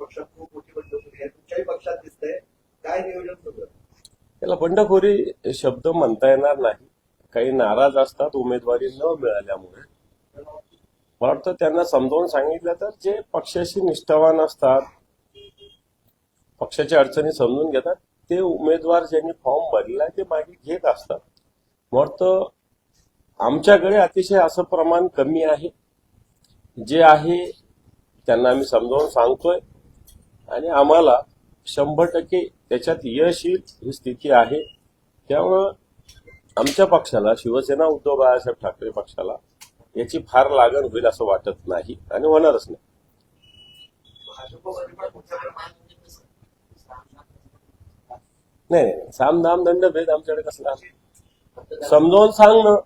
पक्षात खूप मोठी बंडखोरी आहे तुमच्याही पक्षात दिसतंय काय नियोजन सुरू त्याला बंडखोरी शब्द म्हणता येणार नाही. काही नाराज असतात उमेदवारी न मिळाल्यामुळे. मला वाटतं त्यांना समजावून सांगितलं तर जे पक्षाशी निष्ठावान असतात पक्षाच्या अडचणी समजून घेतात ते उमेदवार ज्यांनी फॉर्म भरलेला आहे ते मागे घेत असतात. मला वाटतं आमच्याकडे अतिशय असं प्रमाण कमी आहे. जे आहे त्यांना आम्ही समजावून सांगतोय. आणि आम्हाला शंभर टक्के त्याच्यात यश येईल ही स्थिती आहे. त्यामुळं आमच्या पक्षाला शिवसेना उद्धव बाळासाहेब ठाकरे पक्षाला याची फार लागण होईल असं वाटत नाही आणि होणारच नाही. नाही साम दाम दंड भेद आमच्याकडे कसला? समजावून सांगणं.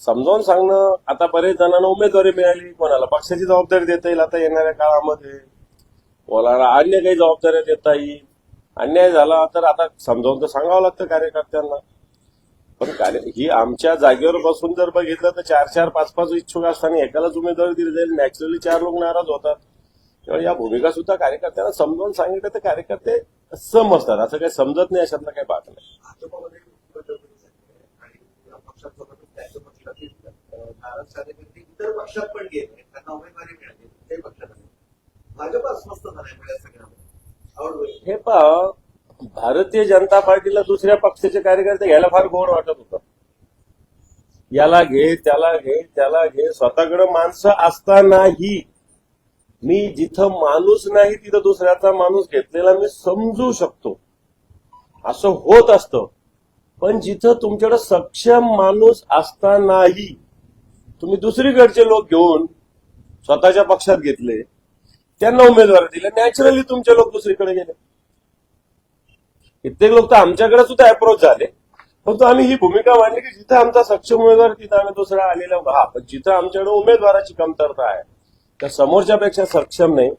समजावून सांगणं. आता बरेच जणांना उमेदवारी मिळाली. कोणाला पक्षाची जबाबदारी देता येईल आता येणाऱ्या काळामध्ये. कोणाला अन्य काही जबाबदाऱ्या देता येईल अन्याय झाला तर आता समजावून तर सांगावं लागतं कार्यकर्त्यांना. पण कार्य ही आमच्या जागेवर बसून जर बघितलं तर चार चार पाच पाच इच्छुक असताना एकालाच उमेदवारी दिली जाईल. नॅचरली चार लोक नाराज होतात. त्यामुळे या भूमिका सुद्धा कार्यकर्त्यांना समजावून सांगितलं तर कार्यकर्ते समजतात असं काही समजत नाही अशातला काही भाग नाही. झालाय हे पहा भारतीय जनता पार्टीला दुसऱ्या पक्षाचे कार्यकर्ते घ्यायला फार गोड वाटत होत. याला घे त्याला घे त्याला घे स्वतःकडे माणसं असतानाही मी जिथं माणूस नाही तिथं दुसऱ्याचा माणूस घेतलेला मी समजू शकतो. असं होत असतं. पण जिथं तुमच्याकडे सक्षम माणूस असतानाही तुम्ही दुसरीकडचे लोक घेऊन स्वतःच्या पक्षात घेतले त्यांना उमेदवारी दिले. नॅचरली तुमचे लोक दुसरीकडे गेले. कित्येक लोक तर आमच्याकडे सुद्धा अप्रोच झाले. परंतु आम्ही ही भूमिका मांडली की जिथं आमचा सक्षम उमेदवार तिथं आम्ही दुसरा आलेला हा पण जिथं आमच्याकडे उमेदवाराची कमतरता आहे तर समोरच्यापेक्षा सक्षम नाही.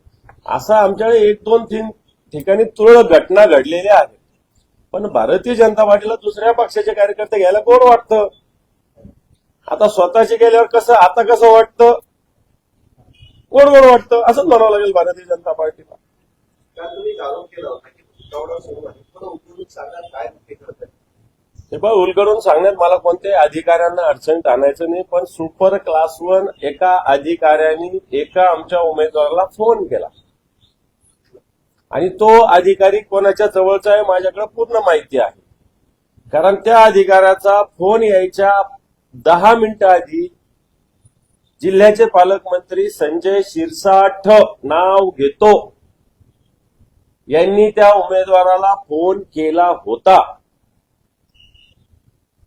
असा आमच्याकडे एक दोन तीन ठिकाणी तुरळक घटना घडलेल्या आहेत. पण भारतीय जनता पार्टीला दुसऱ्या पक्षाचे कार्यकर्ते घ्यायला कोण वाटतं? आता स्वतःचे गेल्यावर कसं आता कसं वाटतं? कोण कोण वाटतं? असंच म्हणावं लागेल भारतीय जनता पार्टीला. हे पण उलगडून सांगण्यात मला कोणत्याही अधिकाऱ्यांना अडचणीत आणायचं नाही पण सुपर क्लास वन एका अधिकाऱ्याने एका आमच्या उमेदवाराला फोन केला. आणि तो अधिकारी कोणाच्या जवळचा आहे माझ्याकडे पूर्ण माहिती आहे. कारण त्या अधिकाऱ्याचा फोन यायच्या दहा मिनिटं आधी जिल्ह्याचे पालकमंत्री संजय शिरसाठ नाव घेतो. यांनी त्या उमेदवाराला फोन केला होता.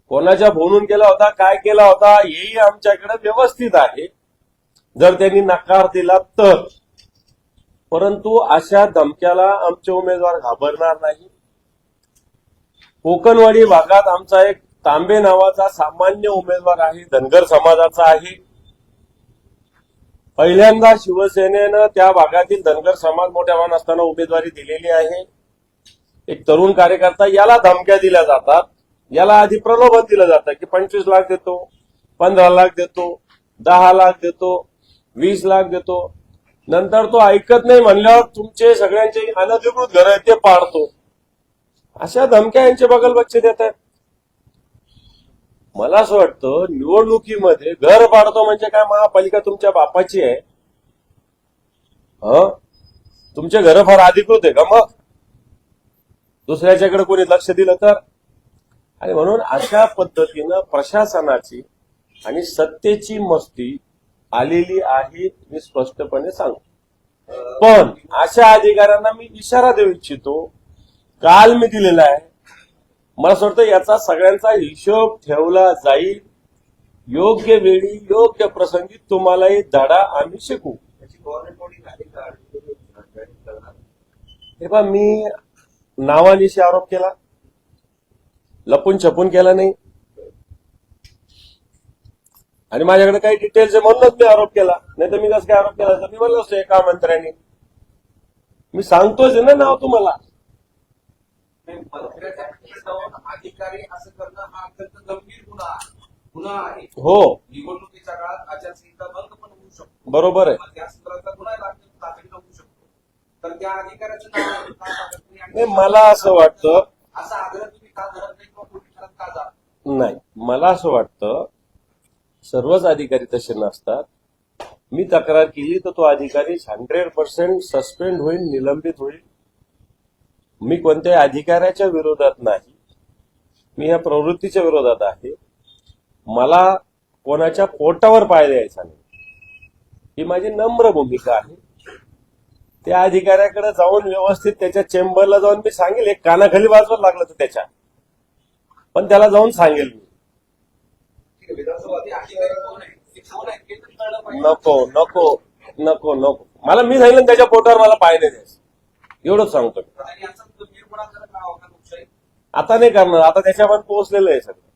कोणाच्या फोनून केला होता काय केला होता हेही आमच्याकडे व्यवस्थित आहे. जर त्यांनी नकार दिला तर. परंतु अशा धमक्याला आमचे उमेदवार घाबरणार नाही. कोकणवाडी भागात आमचा एक तांबे नावाचा सामान्य उमेदवार आहे धनगर समाजाचा आहे. पहिल्यांदा शिवसेनेनं त्या भागातील धनगर समाज मोठ्या मान असताना उमेदवारी दिलेली आहे. एक तरुण कार्यकर्ता याला धमक्या दिल्या जातात. याला आधी प्रलोभन दिलं जातं की पंचवीस लाख देतो पंधरा लाख देतो दहा लाख देतो वीस लाख देतो. नंतर तो ऐकत नाही म्हणल्यावर तुमचे सगळ्यांचे अनधिकृत घर आहेत ते पाडतो. अशा धमक्या यांचे बगल बच्चे देत आहेत मला असं वाटतं निवडणुकीमध्ये घर पाडतो म्हणजे काय महापालिका तुमच्या बापाची आहे? हा? तुमचे घर फार अधिकृत आहे का मग? दुसऱ्याच्याकडे कोणी लक्ष दिलं तर? आणि म्हणून अशा पद्धतीनं प्रशासनाची आणि सत्तेची मस्ती आलेली आहे मी स्पष्टपणे सांगतो. पण अशा अधिकाऱ्यांना मी इशारा देऊ इच्छितो काल मी दिलेला आहे मला असं वाटतं याचा सगळ्यांचा हिशोब ठेवला जाईल. योग्य वेळी योग्य प्रसंगी तुम्हालाही धडा आम्ही शिकू. हे पहा मी नावानिशी आरोप केला. लपून छपून केला नाही. आणि माझ्याकडे काही डिटेल्स आहे म्हणूनच मी आरोप केला. नाही तर मी कसं काय आरोप केला तर मी म्हणलो असतो एका मंत्र्यांनी. मी सांगतोच आहे ना नाव तुम्हाला. मंत्र्याच्या खाली जाऊन अधिकारी असं करणं हा अत्यंत गंभीर गुन्हा गुन्हा आहे. हो. निवडणुकीच्या काळात आचारसंहिता बंद पण होऊ शकतो. बरोबर आहे. त्या संदर्भातला गुन्हा लागतो तातडीनं होऊ शकतो. त्या अधिकाऱ्याचं नाव का नाही? आणि नाही मला असं वाटतं असा आग्रह तुम्ही का धरत नाही किंवा का जात नाही मला असं वाटतं सर्वच अधिकारी तसे नसतात. मी तक्रार केली तर तो अधिकारी हंड्रेड पर्सेंट सस्पेंड होईल निलंबित होईल. मी कोणत्याही अधिकाऱ्याच्या विरोधात नाही. मी या प्रवृत्तीच्या विरोधात आहे. मला कोणाच्या पोटावर पाय द्यायचा नाही. ही माझी नम्र भूमिका आहे. त्या अधिकाऱ्याकडे जाऊन व्यवस्थित त्याच्या चेंबरला जाऊन मी सांगेल. एक कानाखाली वाजवायला लागलं तर त्याच्या. पण त्याला जाऊन सांगेल मी. नको नको नको नको. मला मी सांगितलं त्याच्या पोटावर मला पाय नाही द्यायचं. एवढंच सांगतो मी. आता नाही करणार आता त्याच्यावर पोहोचलेलं आहे सगळं?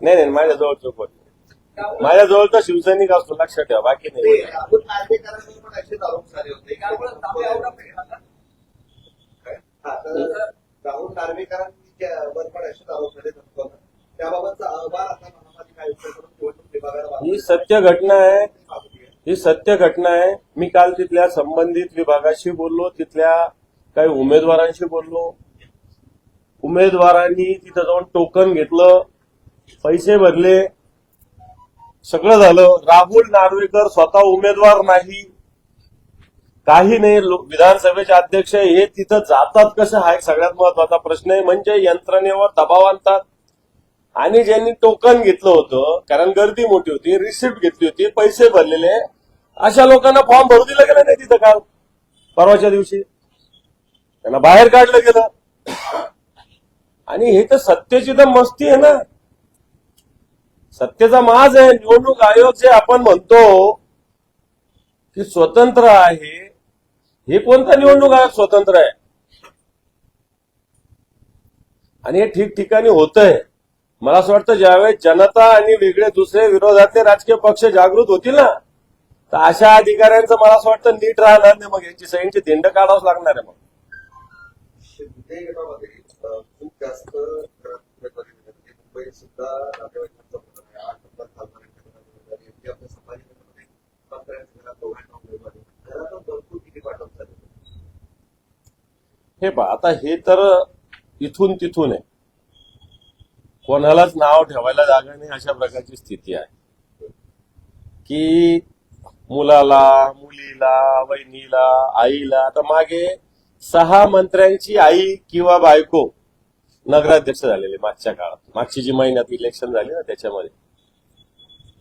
नाही नाही माझ्या जवळचं कोण नाही. माझ्या जवळचा शिवसैनिक असतो लक्षात ठेवा बाकी नाही राहुल पण आरोप झाले. हा, तर राहुल नार्वेकरांवर पण असेच आरोप झाले होते. त्याबाबतचा अहवाल आता महापालिका आयुक्तांकडून निवडणूक विभागाला ही सत्य घटना आहे. ही सत्य घटना आहे. मी काल तिथल्या संबंधित विभागाशी बोललो तिथल्या काही उमेदवारांशी बोललो. उमेदवारांनी तिथं जाऊन टोकन घेतलं पैसे भरले. सगळं झालं. राहुल नार्वेकर स्वतः उमेदवार नाही. काही नाही. विधानसभेचे अध्यक्ष हे तिथं जातात कसं? हा एक सगळ्यात महत्त्वाचा प्रश्न आहे. म्हणजे यंत्रणेवर दबाव आणतात. आणि ज्यांनी टोकन घेतलं होतं कारण गर्दी मोठी होती रिसिप्ट घेतली होती पैसे भरलेले. अशा लोकांना फॉर्म भरू दिलं गेला नाही तिथं काल. परवाच्या दिवशी. त्यांना बाहेर काढलं गेलं. आणि हे तर सत्तेची तर मस्ती आहे ना. सत्तेचा माज आहे. निवडणूक आयोग जे आपण म्हणतो की स्वतंत्र आहे हे कोणता निवडणूक आयोग स्वतंत्र आहे? आणि हे ठिकठिकाणी होतंय. मला असं वाटतं ज्यावेळेस जनता आणि वेगळे दुसरे विरोधातले राजकीय पक्ष जागृत होतील ना तर अशा अधिकाऱ्यांचं मला असं वाटतं नीट राहणार नाही मग. यांची सगळ्यांची दिंड काढावंच लागणार आहे मग. खूप जास्त सुद्धा हे पहा आता हे तर इथून तिथून आहे. कोणालाच नाव ठेवायला जागा नाही अशा प्रकारची स्थिती आहे. की मुलाला मुलीला वहिनीला आईला. तर मागे सहा मंत्र्यांची आई किंवा बायको नगराध्यक्ष झालेले मागच्या काळात. मागची जी महिन्यात इलेक्शन झाली ना त्याच्यामध्ये.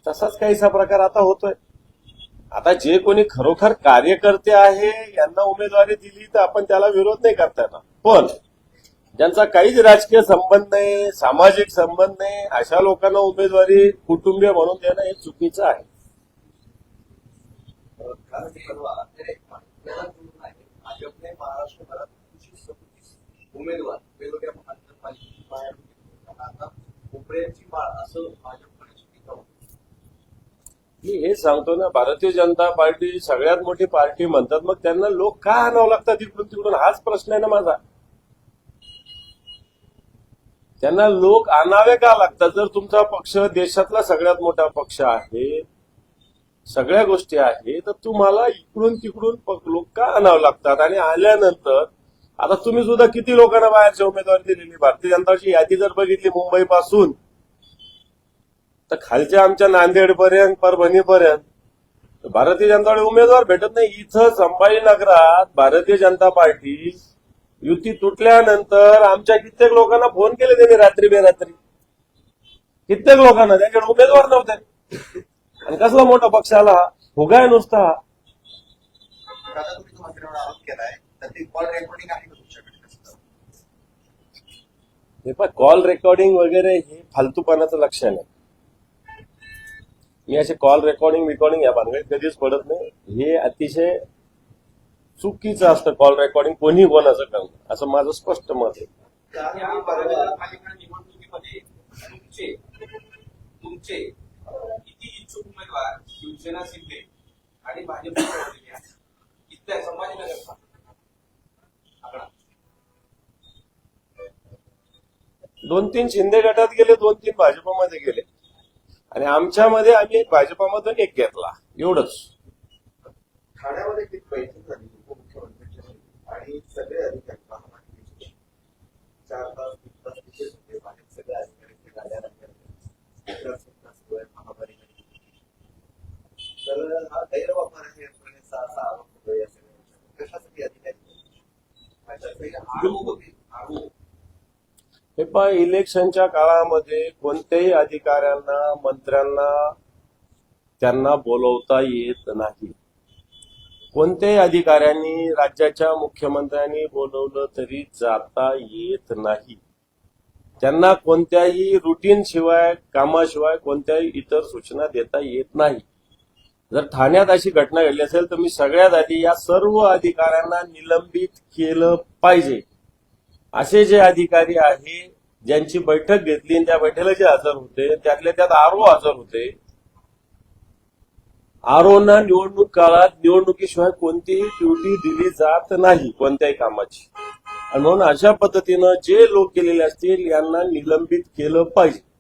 तसाच काहीसा प्रकार आता होतोय. आता जे कोणी खरोखर कार्यकर्ते आहे यांना उमेदवारी दिली तर आपण त्याला विरोध नाही करता येणार. पण ज्यांचा काहीच राजकीय संबंध नाही सामाजिक संबंध नाही अशा लोकांना उमेदवारी कुटुंबीय म्हणून देणं हे चुकीचं आहे अ, कारण परवा एक आपल्याला कळून आहे भाजपने महाराष्ट्रभरात उमेदवार वेगवेगळ्या आता कोपऱ्याची माळ असं भाजपकडे टीका मी हे सांगतो ना भारतीय जनता पार्टी सगळ्यात मोठी पार्टी म्हणतात मग त्यांना लोक का आणावं लागतात इकडून तिकडून? हाच प्रश्न आहे ना माझा. त्यांना लोक आणावे का लागतात? जर तुमचा पक्ष देशातला सगळ्यात मोठा पक्ष आहे सगळ्या गोष्टी आहे तर तुम्हाला इकडून तिकडून लोक का आणावं लागतात? आणि आल्यानंतर आता तुम्ही सुद्धा किती लोकांना बाहेरची उमेदवारी दिलेली भारतीय जनताची यादी जर बघितली मुंबई पासून तर खालच्या आमच्या नांदेड पर्यंत परभणी पर्यंत भारतीय जनता उमेदवार भेटत नाही. इथं संभाजीनगरात भारतीय जनता पार्टी युती तुटल्यानंतर आमच्या कित्येक लोकांना फोन केले त्यांनी रात्री बेरात्री. कित्येक लोकांना त्यांच्याकडे उमेदवार नव्हते. आणि कसला मोठा पक्ष आला हा फुगाय नुसता? हा. आता तुम्ही जो मंत्र्यांवर आरोप केलाय तर ते कॉल रेकॉर्डिंग आहे का तुमच्याकडे हे पण कॉल रेकॉर्डिंग वगैरे हे फालतूपणाचं लक्षण आहे. मी असे कॉल रेकॉर्डिंग रेकॉर्डिंग या भानगडीत कधीच पडत नाही. हे अतिशय चुकीचं असतं कॉल रेकॉर्डिंग कोणी कोणाचं करणं असं माझं स्पष्ट मत आहे. महानगरपालिका निवडणुकीमध्ये तुमचे किती इच्छुक उमेदवार शिवसेना शिंदे आणि भाजप इथल्या संभाजीनगरचा आकडा दोन तीन शिंदे गटात गेले दोन तीन भाजपमध्ये गेले. आणि आमच्यामध्ये आम्ही एक भाजपामधून एक घेतला एवढंच. ठाण्यामध्ये एक बैठक झाली उपमुख्यमंत्र्यांची आणि सगळे अधिकारी महापालिकेचे चार तास तीन तास तिथे होते बाहेर सगळे अधिकारी ते गाड्या लागल्या होत्या. अकरा तास सुरू आहे महापालिकेची तर हा गैरवापर आहे असा असा आरोप होतो या सगळ्या कशासाठी अधिकारी त्याच्यात आरू होती आरू हे इलेक्शनच्या काळामध्ये कोणत्याही अधिकाऱ्यांना मंत्र्यांना त्यांना बोलवता येत नाही. कोणत्याही अधिकाऱ्यांनी राज्याच्या मुख्यमंत्र्यांनी बोलवलं तरी जाता येत नाही. त्यांना कोणत्याही रुटीन शिवाय कामाशिवाय कोणत्याही इतर सूचना देता येत नाही. जर ठाण्यात अशी घटना घडली असेल तर मी सगळ्यात आधी या सर्व अधिकाऱ्यांना निलंबित केलं पाहिजे. असे जे अधिकारी आहे ज्यांची बैठक घेतली आणि त्या बैठकीला जे हजर होते त्यातल्या त्यात आरो हजर होते. आरोना निवडणूक काळात निवडणुकीशिवाय कोणतीही ड्युटी दिली जात नाही कोणत्याही कामाची. आणि म्हणून अशा पद्धतीनं जे लोक केलेले असतील यांना निलंबित केलं पाहिजे.